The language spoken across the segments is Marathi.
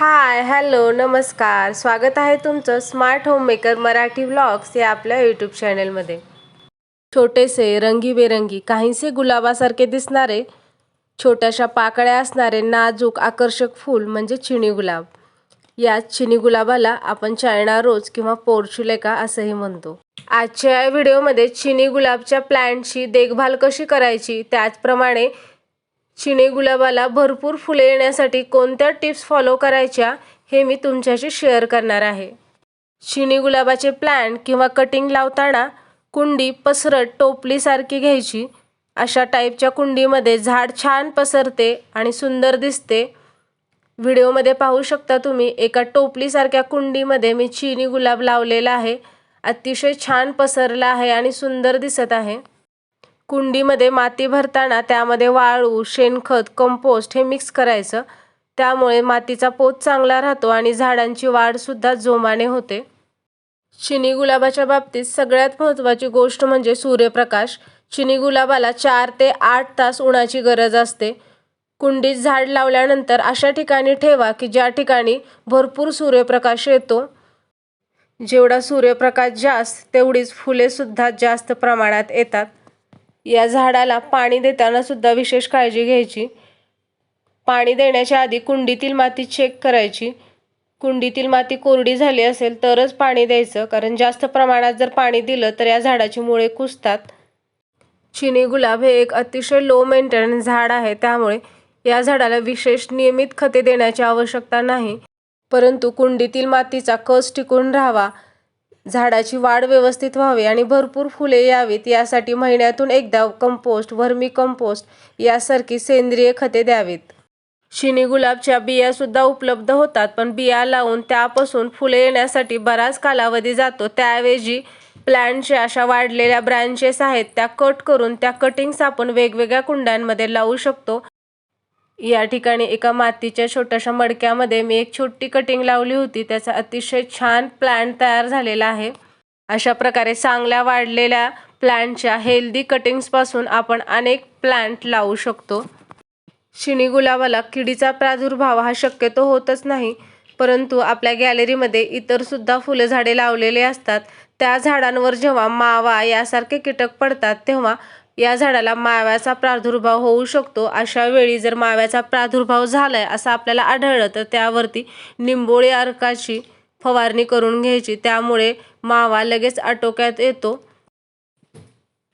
हाय हॅलो नमस्कार. स्वागत आहे तुमचं स्मार्ट होममेकर मराठी व्लॉग्स या आपल्या यूट्यूब चॅनलमध्ये छोटेसे रंगीबेरंगी काहीसे गुलाबासारखे दिसणारे छोट्याशा पाकळ्या असणारे नाजूक आकर्षक फूल म्हणजे चिनी गुलाब. या चिनी गुलाबाला आपण चायना रोज किंवा पोर्चुलेका असंही म्हणतो. आजच्या या व्हिडिओमध्ये चिनी गुलाबच्या प्लॅन्टची देखभाल कशी करायची त्याचप्रमाणे चिनी गुलाबाला भरपूर फुले येण्यासाठी कोणत्या टिप्स फॉलो करायच्या हे मी तुमच्याशी शेअर करणार आहे. चिनी गुलाबाचे प्लॅन किंवा कटिंग लावताना कुंडी पसरट टोपलीसारखी घ्यायची. अशा टाईपच्या कुंडीमध्ये झाड छान पसरते आणि सुंदर दिसते. व्हिडिओमध्ये पाहू शकता तुम्ही एका टोपलीसारख्या कुंडीमध्ये मी चिनी गुलाब लावलेला आहे. अतिशय छान पसरला आहे आणि सुंदर दिसत आहे. कुंडीमध्ये माती भरताना त्यामध्ये वाळू शेणखत कंपोस्ट हे मिक्स करायचं. त्यामुळे मातीचा पोत चांगला राहतो आणि झाडांची वाढसुद्धा जोमाने होते. चिनी गुलाबाच्या बाबतीत सगळ्यात महत्त्वाची गोष्ट म्हणजे सूर्यप्रकाश. चिनी गुलाबाला चार ते आठ तास उन्हाची गरज असते. कुंडीत झाड लावल्यानंतर अशा ठिकाणी ठेवा की ज्या ठिकाणी भरपूर सूर्यप्रकाश येतो. जेवढा सूर्यप्रकाश जास्त तेवढीच फुलेसुद्धा जास्त प्रमाणात येतात. या झाडाला पाणी देताना सुद्धा विशेष काळजी घ्यायची. पाणी देण्याच्या आधी कुंडीतील माती चेक करायची. कुंडीतील माती कोरडी झाली असेल तरच पाणी द्यायचं कारण जास्त प्रमाणात जर पाणी दिलं तर या झाडाची मुळे कुसतात चिनी गुलाब हे एक अतिशय लो मेंटेनन्स झाड आहे त्यामुळे या झाडाला विशेष नियमित खते देण्याची आवश्यकता नाही. परंतु कुंडीतील मातीचा कस टिकून राहावा झाडाची वाढ व्यवस्थित व्हावी आणि भरपूर फुले यावीत यासाठी महिन्यातून एकदा कंपोस्ट व्हर्मी कंपोस्ट यासारखी सेंद्रिय खते द्यावीत. शिनी गुलाबच्या बियासुद्धा उपलब्ध होतात पण बिया लावून त्यापासून फुले येण्यासाठी बराच कालावधी जातो. त्याऐवजी प्लॅन्टच्या अशा वाढलेल्या ब्रँचेस आहेत त्या कट करून त्या कटिंग्स आपण वेगवेगळ्या कुंड्यांमध्ये लावू शकतो. या ठिकाणी एका मातीच्या छोट्याशा मडक्यामध्ये मी एक छोटी कटिंग लावली होती. त्याचा अतिशय छान प्लॅन्ट तयार झालेला आहे. अशा प्रकारे चांगल्या वाढलेल्या प्लॅन्टच्या हेल्दी कटिंग्सपासून आपण अनेक प्लॅन्ट लावू शकतो. शिणी गुलाबाला किडीचा प्रादुर्भाव हा शक्यतो होतच नाही परंतु आपल्या गॅलरीमध्ये इतरसुद्धा फुलं झाडे लावलेले असतात. त्या झाडांवर जेव्हा मावा यासारखे कीटक पडतात तेव्हा या झाडाला माव्याचा प्रादुर्भाव होऊ शकतो. अशा वेळी जर माव्याचा प्रादुर्भाव झालाय असं आपल्याला आढळलं तर त्यावरती निंबोळी अर्काची फवारणी करून घ्यायची. त्यामुळे मावा लगेच आटोक्यात येतो.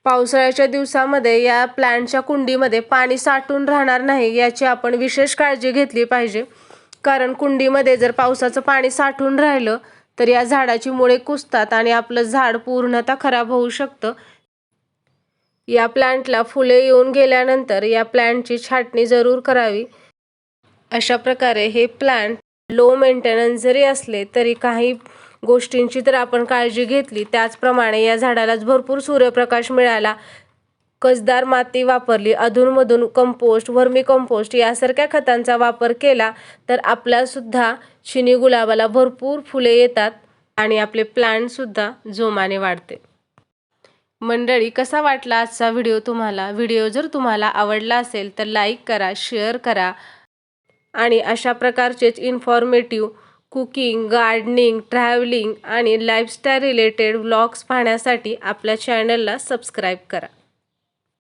पावसाळ्याच्या दिवसामध्ये या प्लॅन्टच्या कुंडीमध्ये पाणी साठून राहणार नाही याची आपण विशेष काळजी घेतली पाहिजे. कारण कुंडीमध्ये जर पावसाचं पाणी साठून राहिलं तर या झाडाची मुळे कुसतात आणि आपलं झाड पूर्णतः खराब होऊ शकतं. या प्लांटला फुले येऊन गेल्यानंतर या प्लांटची छाटणी जरूर करावी. अशा प्रकारे हे प्लांट लो मेंटेनन्स जरी असले तरी काही गोष्टींची तर आपण काळजी घेतली. त्याचप्रमाणे या झाडालाच भरपूर सूर्यप्रकाश मिळाला. कसदार माती वापरली अधूनमधून कंपोस्ट वर्मी कंपोस्ट यासारख्या खतांचा वापर केला तर आपल्यासुद्धा चिनी गुलाबाला भरपूर फुले येतात आणि आपले प्लांटसुद्धा जोमाने वाढते. मंडळी कसा वाटला आजचा व्हिडिओ तुम्हाला? व्हिडिओ जर तुम्हाला आवडला असेल तर लाईक करा शेअर करा आणि अशा प्रकारचेच इन्फॉर्मेटिव्ह कुकिंग गार्डनिंग ट्रॅव्हलिंग आणि लाईफस्टाईल रिलेटेड व्लॉग्स पाहण्यासाठी आपल्या चॅनलला सबस्क्राईब करा.